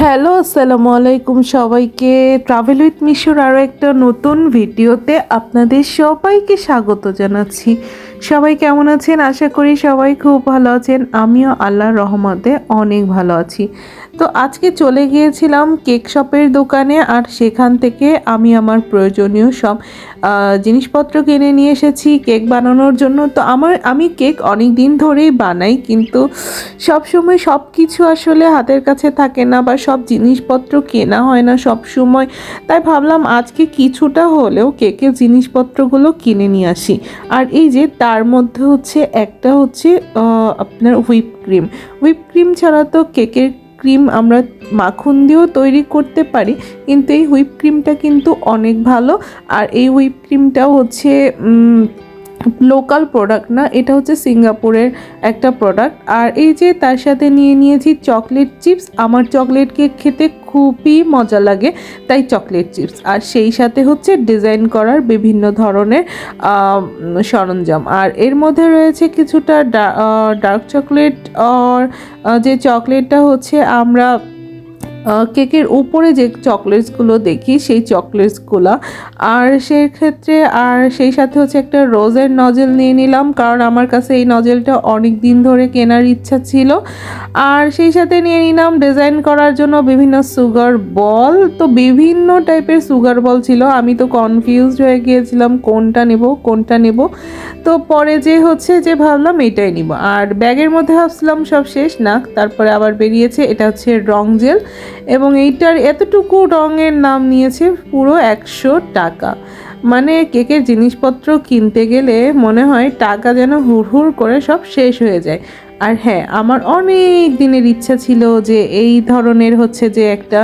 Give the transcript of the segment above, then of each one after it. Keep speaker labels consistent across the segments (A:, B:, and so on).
A: Hello, আসসালামু আলাইকুম সবাইকে। ট্রাভেল উইথ মিশোর আরও একটা নতুন ভিডিওতে আপনাদের সবাইকে স্বাগত জানাচ্ছি। সবাই কেমন আছেন? আশা করি সবাই খুব ভালো আছেন। আমিও আল্লাহর রহমতে অনেক ভালো আছি। তো আজকে চলে গিয়েছিলাম কেক শপের দোকানে আর সেখান থেকে আমি আমার প্রয়োজনীয় সব জিনিসপত্র কিনে নিয়ে এসেছি কেক বানানোর জন্য। তো আমার, আমি কেক অনেক দিন ধরেই বানাই কিন্তু সব সময় সব কিছু আসলে হাতের কাছে থাকে না বা সব জিনিসপত্র কেনা হয় না সব সময় তাই ভাবলাম আজকে কিছুটা হলেও কেকের জিনিসপত্রগুলো কিনে নিয়ে আসি। আর এই যে তার মধ্যে হচ্ছে একটা হচ্ছে আপনার হুইপ ক্রিম। হুইপ ক্রিম ছাড়া তো কেকের ক্রিম আমরা মাখন দিয়েও তৈরি করতে পারি, কিন্তু এই হুইপ ক্রিমটা কিন্তু অনেক ভালো। আর এই হুইপ ক্রিমটাও হচ্ছে লোকাল প্রোডাক্ট না, এটা হচ্ছে সিঙ্গাপুরের একটা প্রোডাক্ট আর এই যে তার সাথে নিয়ে নিয়েছি চকলেট চিপস আমার চকলেট কেক খেতে খুবই মজা লাগে তাই চকলেট চিপস আর সেই সাথে হচ্ছে ডিজাইন করার বিভিন্ন ধরনের সরঞ্জাম। আর এর মধ্যে রয়েছে কিছুটা ডার্ক চকলেট আর যে চকলেটটা হচ্ছে আমরা কেকের উপরে যে চকলেটসগুলো দেখি, সেই চকলেটসগুলো। আর সেক্ষেত্রে আর সেই সাথে হচ্ছে একটা রোজের নজেল নিয়ে নিলাম, কারণ আমার কাছে এই নজেলটা অনেক দিন ধরে কেনার ইচ্ছা ছিল। আর সেই সাথে নিয়ে নিলাম ডিজাইন করার জন্য বিভিন্ন সুগার বল। তো বিভিন্ন টাইপের সুগার বল ছিল। আমি তো কনফিউজড হয়ে গিয়েছিলাম, কোনটা নেব কোনটা নেব। তো পরে যে হচ্ছে যে ভাবলাম এটাই নিব। আর ব্যাগের মধ্যে ভাবছিলাম সব শেষ না তারপরে আবার বেরিয়েছে, এটা হচ্ছে রং জেল। এবং এইটার এতটুকু রঙের নাম নিয়েছে পুরো একশো টাকা। মানে কেকের জিনিসপত্র কিনতে গেলে মনে হয় টাকা যেন হুড় হুড় করে সব শেষ হয়ে যায়। আর হ্যাঁ আমার অনেক দিনের ইচ্ছা ছিল যে এই ধরনের হচ্ছে যে একটা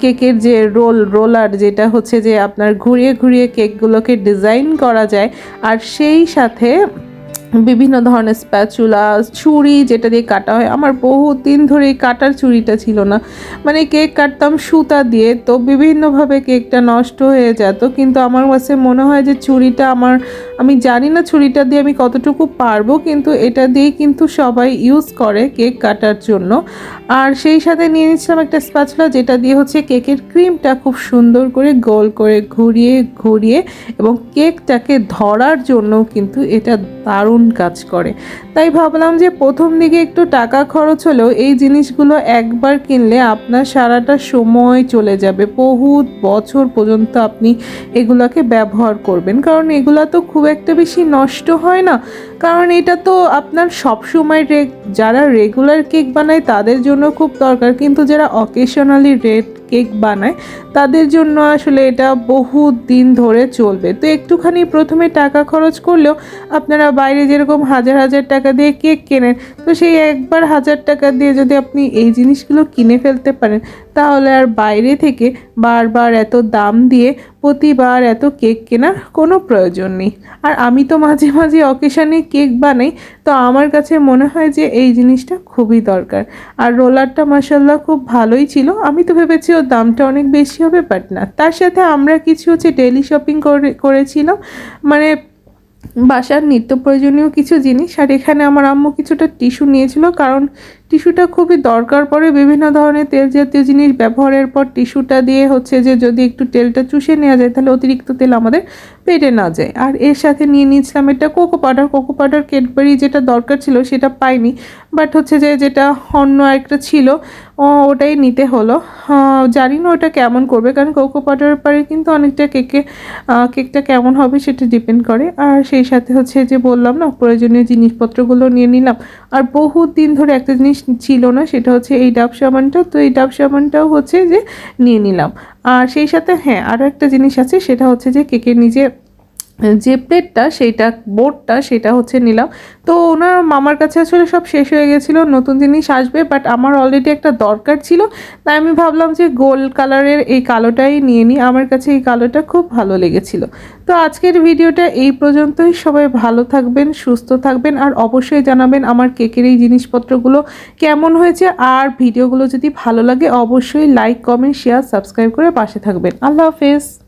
A: কেকের যে রোল, রোলার যেটা হচ্ছে যে আপনার ঘুরিয়ে ঘুরিয়ে কেকগুলোকে ডিজাইন করা যায়। আর সেই সাথে বিভিন্ন ধরনের স্প্যাচুলা, ছুরি যেটা দিয়ে কাটা হয়। আমার বহু দিন ধরে এই কাটার ছুরিটা ছিল না। মানে কেক কাটতাম সুতা দিয়ে, তো বিভিন্নভাবে কেকটা নষ্ট হয়ে যেত। কিন্তু আমার কাছে মনে হয় যে ছুরিটা আমার আমি জানি না ছুরিটা দিয়ে আমি কতটুকু পারব, কিন্তু এটা দিয়েই কিন্তু সবাই ইউজ করে কেক কাটার জন্য। আর সেই সাথে নিয়ে নিচ্ছিলাম একটা স্প্যাচুলা যেটা দিয়ে হচ্ছে কেকের ক্রিমটা খুব সুন্দর করে গোল করে ঘুরিয়ে ঘুরিয়ে এবং কেকটাকে ধরার জন্য কিন্তু এটা দারুণ কাজ করে। তাই ভাবলাম যে প্রথম দিকে একটু টাকা খরচ হলেও এই জিনিসগুলো একবার কিনলে আপনার সারাটা সময় চলে যাবে। বহুত বছর পর্যন্ত আপনি এগুলোকে ব্যবহার করবেন, কারণ এগুলো তো খুব একটা বেশি নষ্ট হয় না। কারণ এটা তো আপনার সব সময় রে- যারা রেগুলার কেক বানায় তাদের জন্য খুব দরকার। কিন্তু যারা অকেশনালি রেড কেক বানায়, তাদের জন্য আসলে এটা বহুত দিন ধরে চলবে। তো একটুখানি প্রথমে টাকা খরচ করলেও আপনারা বাইরে যেরকম হাজার হাজার টাকা দিয়ে কেক কেনেন, তো সেই একবার হাজার টাকা দিয়ে যদি আপনি এই জিনিসগুলো কিনে ফেলতে পারেন তাহলে আর বাইরে থেকে বারবার এত দাম দিয়ে প্রতিবার এত কেক কেনার কোনো প্রয়োজন নেই। আর আমি তো মাঝে মাঝে অকেশানে কেক বানাই, তো আমার কাছে মনে হয় যে এই জিনিসটা খুবই দরকার। আর রোলারটা মাসাল্লাহ খুব ভালোই ছিল। আমি তো ভেবেছি ওর দামটা অনেক বেশি হবে বাট না। তার সাথে আমরা কিছু হচ্ছে ডেলি শপিং করে, করেছিলাম। মানে বাসার নিত্য প্রয়োজনীয় কিছু জিনিস। আর এখানে আমার আম্মু কিছুটা টিস্যু নিয়েছিল, কারণ টিস্যুটা খুবই দরকার পড়ে, বিভিন্ন ধরনের তেল জাতীয় জিনিস ব্যবহারের পর টিস্যুটা দিয়ে হচ্ছে যে যদি একটু তেলটা চুষে নেওয়া যায়, তাহলে অতিরিক্ত তেল আমাদের পেটে না যায়। আর এর সাথে নিয়ে নিয়েছিলাম এটা cocoa powder cocoa powder Cadbury যেটা দরকার ছিল সেটা পাইনি, বাট হচ্ছে যে যেটা অন্য আরেকটা ছিল ওটাই নিতে হলো। জানি না ওটা কেমন করবে, কারণ কোকো পাউডারের পরে কিন্তু অনেকটা কেকে কেকটা কেমন হবে সেটা ডিপেন্ড করে। আর সেই সাথে হচ্ছে যে বললাম না, প্রয়োজনীয় জিনিসপত্রগুলো নিয়ে নিলাম। আর বহুত দিন ধরে একটা জিনিস ছিল না, সেটা হচ্ছে এই ডাব সাবানটা। তো এই ডাব সাবানটাও হচ্ছে যে নিয়ে নিলাম। আর সেই সাথে হ্যাঁ আরও একটা জিনিস আছে, সেটা হচ্ছে যে কেকের নিজে যে প্লেটটা সেইটা বোর্ডটা সেটা হচ্ছে নিলাম। তো ওনার মামার কাছে আসলে সব শেষ হয়ে গেছিল, নতুন জিনিস আসবে বাট আমার অলরেডি একটা দরকার ছিল। তাই আমি ভাবলাম যে গোল্ড কালারের এই কালোটাই নিয়ে নিই। আমার কাছে এই কালোটা খুব ভালো লেগেছিল। তো আজকের ভিডিওটা এই পর্যন্তই। সবাই ভালো থাকবেন, সুস্থ থাকবেন, আর অবশ্যই জানাবেন আমার কেকের এই জিনিসপত্রগুলো কেমন হয়েছে। আর ভিডিওগুলো যদি ভালো লাগে, অবশ্যই লাইক কমেন্ট শেয়ার সাবস্ক্রাইব করে পাশে থাকবেন। আল্লাহ হাফেজ।